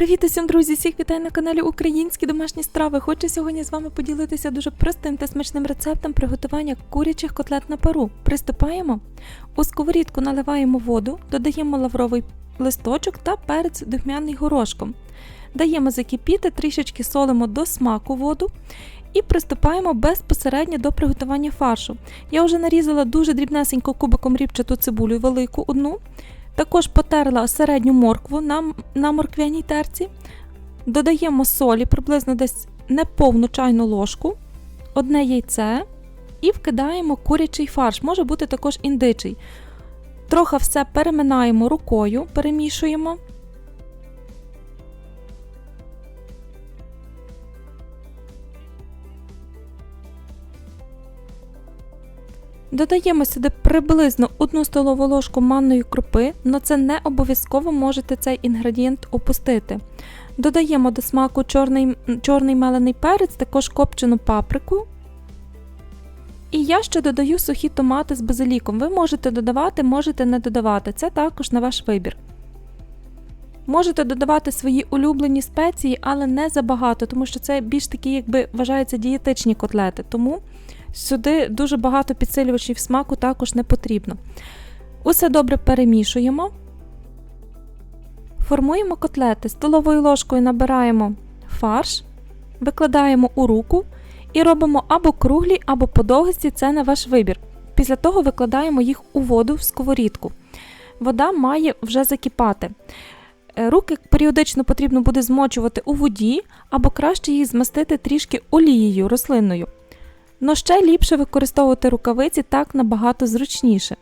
Привіт усім, друзі! Всіх вітаю на каналі Українські домашні страви. Хочу сьогодні з вами поділитися дуже простим та смачним рецептом приготування курячих котлет на пару. Приступаємо. У сковорідку наливаємо воду, додаємо лавровий листочок та перець духмяний горошком. Даємо закипіти, трішечки солимо до смаку воду і приступаємо безпосередньо до приготування фаршу. Я вже нарізала дуже дрібнесенько кубиком рібчату цибулю велику одну. Також потерла середню моркву на, на морквяній терці. Додаємо солі приблизно десь неповну чайну ложку, одне яйце і вкидаємо курячий фарш, може бути також індичий. Трохи все переминаємо рукою, перемішуємо. Додаємо сюди приблизно 1 столову ложку манної крупи, але це не обов'язково можете цей інгредієнт опустити. Додаємо до смаку чорний, чорний мелений перець, також копчену паприку. І я ще додаю сухі томати з базиліком. Ви можете додавати, можете не додавати. Це також на ваш вибір. Можете додавати свої улюблені спеції, але не забагато, тому що це більш такі, якби вважаються дієтичні котлети. Тому Сюди дуже багато підсилювачів смаку також не потрібно. Усе добре перемішуємо. Формуємо котлети. Столовою ложкою набираємо фарш, викладаємо у руку і робимо або круглі, або подовгості це на ваш вибір. Після того викладаємо їх у воду в сковорідку. Вода має вже закипати. Е, руки періодично потрібно буде змочувати у воді, або краще їх змастити трішки олією рослинною. Но ще ліпше використовувати рукавиці так набагато зручніше.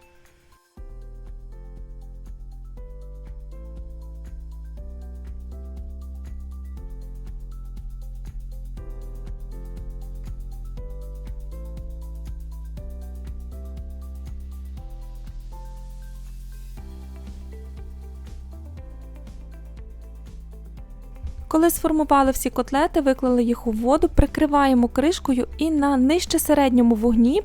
Коли сформували всі котлети, виклали їх у воду, прикриваємо кришкою і на нижче середньому вогні,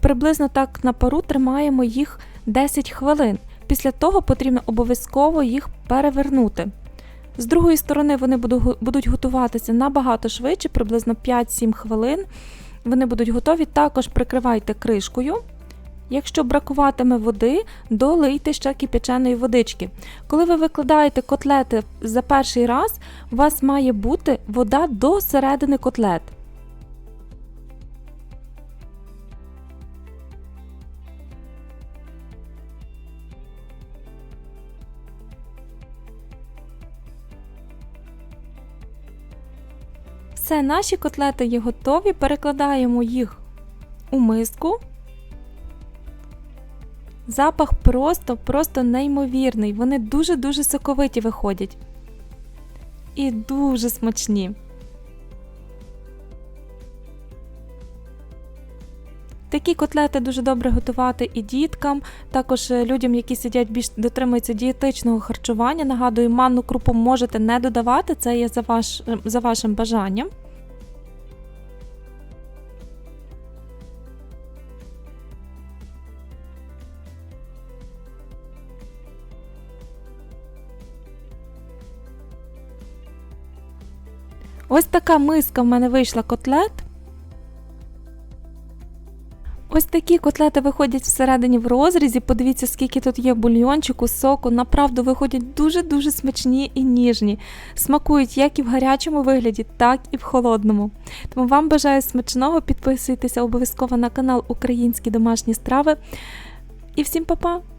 приблизно так на пару тримаємо їх 10 хвилин. Після того потрібно обов'язково їх перевернути. З другої сторони, вони будуть готуватися набагато швидше, приблизно 5-7 хвилин. Вони будуть готові, також прикривайте кришкою. Якщо бракуватиме води, долийте ще кипяченої водички. Коли ви викладаєте котлети за перший раз, у вас має бути вода до середини котлет. Все, наші котлети є готові, перекладаємо їх у миску. Запах просто, просто неймовірний. Вони дуже-дуже соковиті виходять. І дуже смачні. Такі котлети дуже добре готувати і діткам, також е, людям, які сидять більш дотримуються дієтичного харчування. Нагадую, манну крупу можете не додавати, це є за, ваш, е, за вашим бажанням. Ось така миска в мене вийшла котлет. Ось такі котлети виходять всередині в розрізі. Подивіться, скільки тут є бульйончику, соку. Направду виходять дуже-дуже смачні і ніжні. Смакують як і в гарячому вигляді, так і в холодному. Тому вам бажаю смачного, підписуйтеся обов'язково на канал Українські домашні страви. І всім па-па!